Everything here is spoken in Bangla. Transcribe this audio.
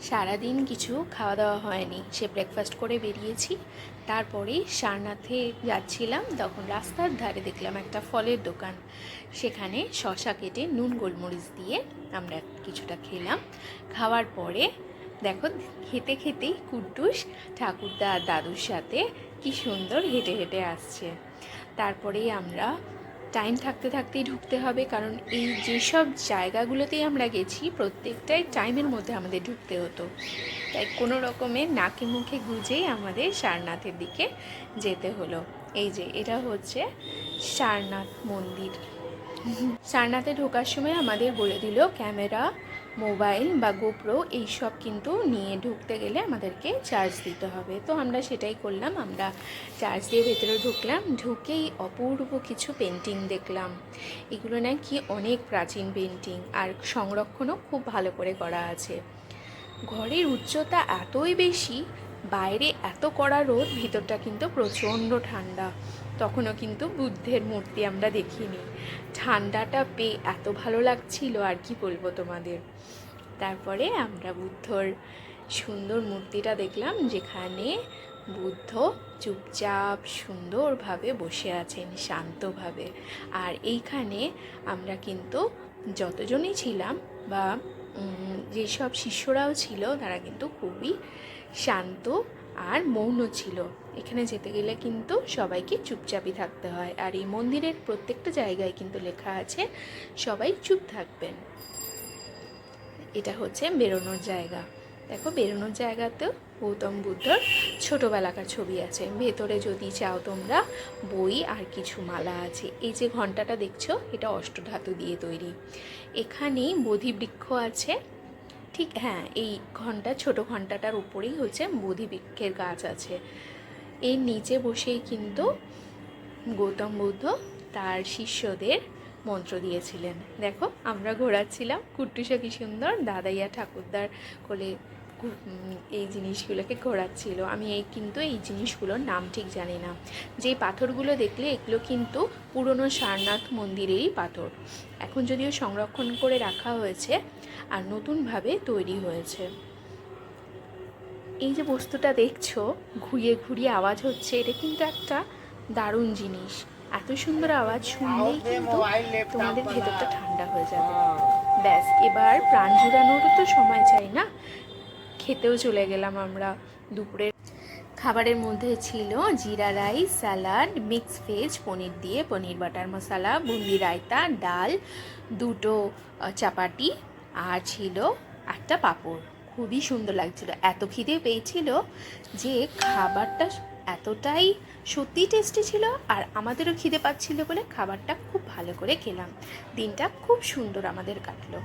সারাদিন কিছু খাওয়া দাওয়া হয়নি। সে ব্রেকফাস্ট করে বেরিয়েছি। তারপরেই সারনাথে যাচ্ছিলাম। তখন রাস্তার ধারে দেখলাম একটা ফলের দোকান। সেখানে শশা কেটে নুন গোলমরিচ দিয়ে আমরা কিছুটা খেলাম। খাওয়ার পরে দেখো খেতে খেতেই কুট্টুস ঠাকুরদা দাদুর সাথে কি সুন্দর হেঁটে হেঁটে আসছে। তারপরেই আমরা টাইম থাকতে থাকতেই ঢুকতে হবে, কারণ এই যেসব জায়গাগুলোতেই আমরা গেছি, প্রত্যেকটাই টাইমের মধ্যে আমাদের ঢুকতে হতো। তাই কোনো রকমে নাকে মুখে গুজেই আমাদের সারনাথের দিকে যেতে হলো। এই যে, এটা হচ্ছে সারনাথ মন্দির। সারনাথে ঢোকার সময় আমাদের বলে দিল, ক্যামেরা মোবাইল বা গোপ্রো এইসব কিন্তু নিয়ে ঢুকতে গেলে আমাদেরকে চার্জ দিতে হবে। তো আমরা সেটাই করলাম, আমরা চার্জ দিয়ে ভেতরে ঢুকলাম, ঢুকেই অপূর্ব কিছু পেন্টিং দেখলাম। এগুলো নাকি অনেক প্রাচীন পেন্টিং আর সংরক্ষণও খুব ভালো করে করা আছে। ঘরের উচ্চতা এতই বেশি বাইরে এত কড়া রোদ, ভিতরটা কিন্তু প্রচণ্ড ঠান্ডা। তখনও কিন্তু বুদ্ধের মূর্তি আমরা দেখিনি। ঠান্ডাটা পেয়ে এত ভালো লাগছিল, আর কি বলব তোমাদের? তারপরে আমরা বুদ্ধর সুন্দর মূর্তিটা দেখলাম, যেখানে বুদ্ধ চুপচাপ সুন্দরভাবে বসে আছেন, শান্তভাবে। আর এইখানে আমরা কিন্তু যতজনই ছিলাম বা যেসব শিষ্যরাও ছিল, তারা কিন্তু খুবই শান্ত আর মৌন ছিল। এখানে যেতে গেলে কিন্তু সবাইকে চুপচাপই থাকতে হয়। আর এই মন্দিরের প্রত্যেকটা জায়গায় কিন্তু লেখা আছে, সবাই চুপ থাকবেন। এটা হচ্ছে বেরোনোর জায়গা। দেখো, বেরোনোর জায়গাতেও গৌতম বুদ্ধর ছোটোবেলাকার ছবি আছে। ভেতরে যদি চাও তোমরা বই আর কিছু মালা আছে। এই যে ঘন্টাটা দেখছ, এটা অষ্টধাতু দিয়ে তৈরি। এখানেই বোধি বৃক্ষ আছে। ঠিক হ্যাঁ এই ঘণ্টা, ছোট ঘন্টাটার উপরেই হচ্ছে বোধি বৃক্ষের গাছ আছে। এর নিচে বসেই কিন্তু গৌতম বুদ্ধ তার শিষ্যদের মন্ত্র দিয়েছিলেন। দেখো, আমরা ঘোরাচ্ছিলাম। কুট্টুসা কি সুন্দর, দাদাইয়া ঠাকুরদার কোলে এই জিনিসগুলোকে ঘোরাচ্ছিল। আমি এই কিন্তু এই জিনিসগুলোর নাম ঠিক জানি না। যে পাথরগুলো দেখলে এগুলো কিন্তু পুরনো সারনাথ মন্দিরেরই পাথর। এখন যদিও সংরক্ষণ করে রাখা হয়েছে আর নতুনভাবে তৈরি হয়েছে। এই যে বস্তুটা দেখছ ঘুরিয়ে ঘুরিয়ে আওয়াজ হচ্ছে এটা কিন্তু একটা দারুণ জিনিস। এত সুন্দর আওয়াজ শুনলেই কিন্তু তোমাদের ভেতরটা ঠান্ডা হয়ে যাবে। ব্যাস এবার প্রাণ জুড়ানোরও তো সময় চাই না? খেতেও চলে গেলাম আমরা দুপুরের। খাবারের মধ্যে ছিল jeera rice, salad mix veg, paneer দিয়ে পনির বাটার মশলা, বুন্দি রায়তা, ডাল, দুটো চাপাটি আর ছিল একটা পাঁপড়। খুবই সুন্দর লাগছিল। এত খিদে পেয়েছিল যে খাবারটা এতটাই সত্যি টেস্টি ছিল আর আমাদেরও খিদে পাচ্ছিল বলে খাবারটা খুব ভালো করে খেলাম। দিনটা খুব সুন্দর আমাদের কাটলো।